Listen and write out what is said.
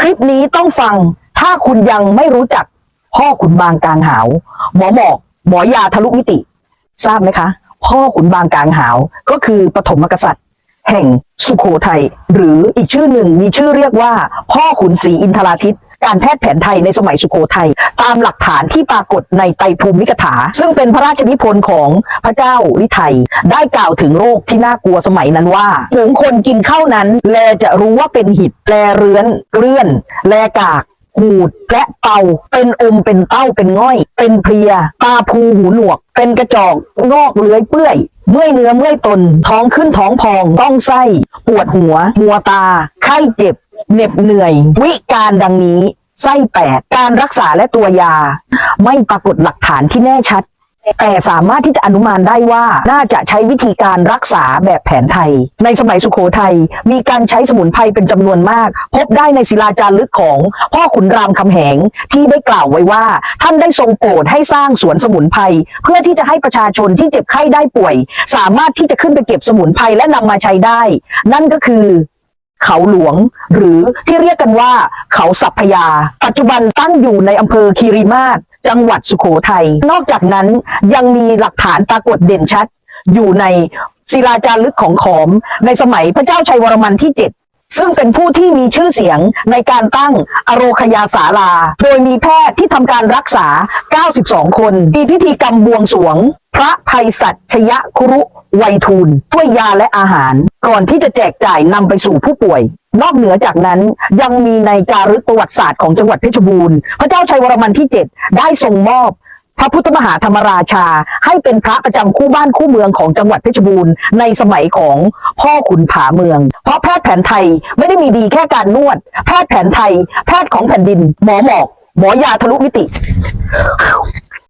คลิปนี้ต้องฟัง ถ้าคุณยังไม่รู้จักพ่อขุนบางกลางหาว หมอหมอกหมอยาทะลุมิติ ทราบไหมคะ พ่อขุนบางกลางหาว ก็คือปฐมกษัตริย์ แห่งสุโขทัยหรืออีกชื่อหนึ่งมีชื่อเรียกว่า พ่อขุนศรีอินทราทิต การแพทย์แผนไทยในสมัยสุโขทัยตามหลักฐานที่ปรากฏในไตรภูมิกถา ซึ่งเป็นพระราชนิพนธ์ของพระเจ้าลิไทยได้กล่าวถึงโรคที่น่ากลัวสมัยนั้นว่าฝูงคนกินข้าวนั้น แลจะรู้ว่าเป็นหิดแลเรื้อนเกลื่อน แลกากหูดและเป่าเป็นอมเป็นเต้าเป็นง่อย เป็นเพลีย ตาภูหูหนวก เป็นกระจอกงอกเลื้อยเปื่อยเมื่อยเนื้อเมื่อยตน ท้องขึ้นท้องพอง ต้องไส้ ปวดหัว มัวตา ไข้เจ็บ เหน็บเหนื่อย วิการดังนี้ไส้แปดการรักษาและตัวยา ไม่ปรากฏหลักฐานที่แน่ชัด แต่สามารถที่จะอนุมานได้ว่าน่าจะใช้วิธีการรักษาแบบแผนไทย ในสมัยสุโขทัยมีการใช้สมุนไพรเป็นจำนวนมาก พบได้ในศิลาจารึกของพ่อขุนรามคำแหงที่ได้กล่าวไว้ว่า ท่านได้ทรงโปรดให้สร้างสวนสมุนไพรเพื่อที่จะให้ประชาชนที่เจ็บไข้ได้ป่วย สามารถที่จะขึ้นไปเก็บสมุนไพรและนำมาใช้ได้ นั่นก็คือ เขาหลวง หรือที่เรียกกันว่า เขาสัพพยา ปัจจุบันตั้งอยู่ในอำเภอคีรีมาศจังหวัดสุโขทัย นอกจากนั้นยังมีหลักฐานปรากฏเด่นชัด อยู่ในศิลาจารึกของขอม ในสมัยพระเจ้าชัยวรมันที่ 7 ซึ่งเป็นผู้ที่มีชื่อเสียงในการตั้งอโรคยาสาลา โดยมีแพทย์ที่ทำการรักษา 92 คน มีพิธีกรรมบวงสรวง พระภัยสัชยครุไวยทูลด้วยยาและอาหาร ก่อนที่จะแจกจ่ายนำไปสู่ผู้ป่วย นอกเหนือจากนั้นยังมีในจารึกประวัติศาสตร์ของจังหวัดเพชรบูรณ์ พระเจ้าชัยวรมันที่ 7 ได้ทรงมอบ พระพุทธมหาธรรมราชา ให้เป็นพระประจำคู่บ้านคู่เมืองของจังหวัดเพชรบูรณ์ในสมัยของพ่อขุนผาเมือง เพราะแพทย์แผนไทยไม่ได้มีดีแค่การนวด แพทย์แผนไทย แพทย์ของแผ่นดิน หมอหมอก หมอยาทะลุมิติ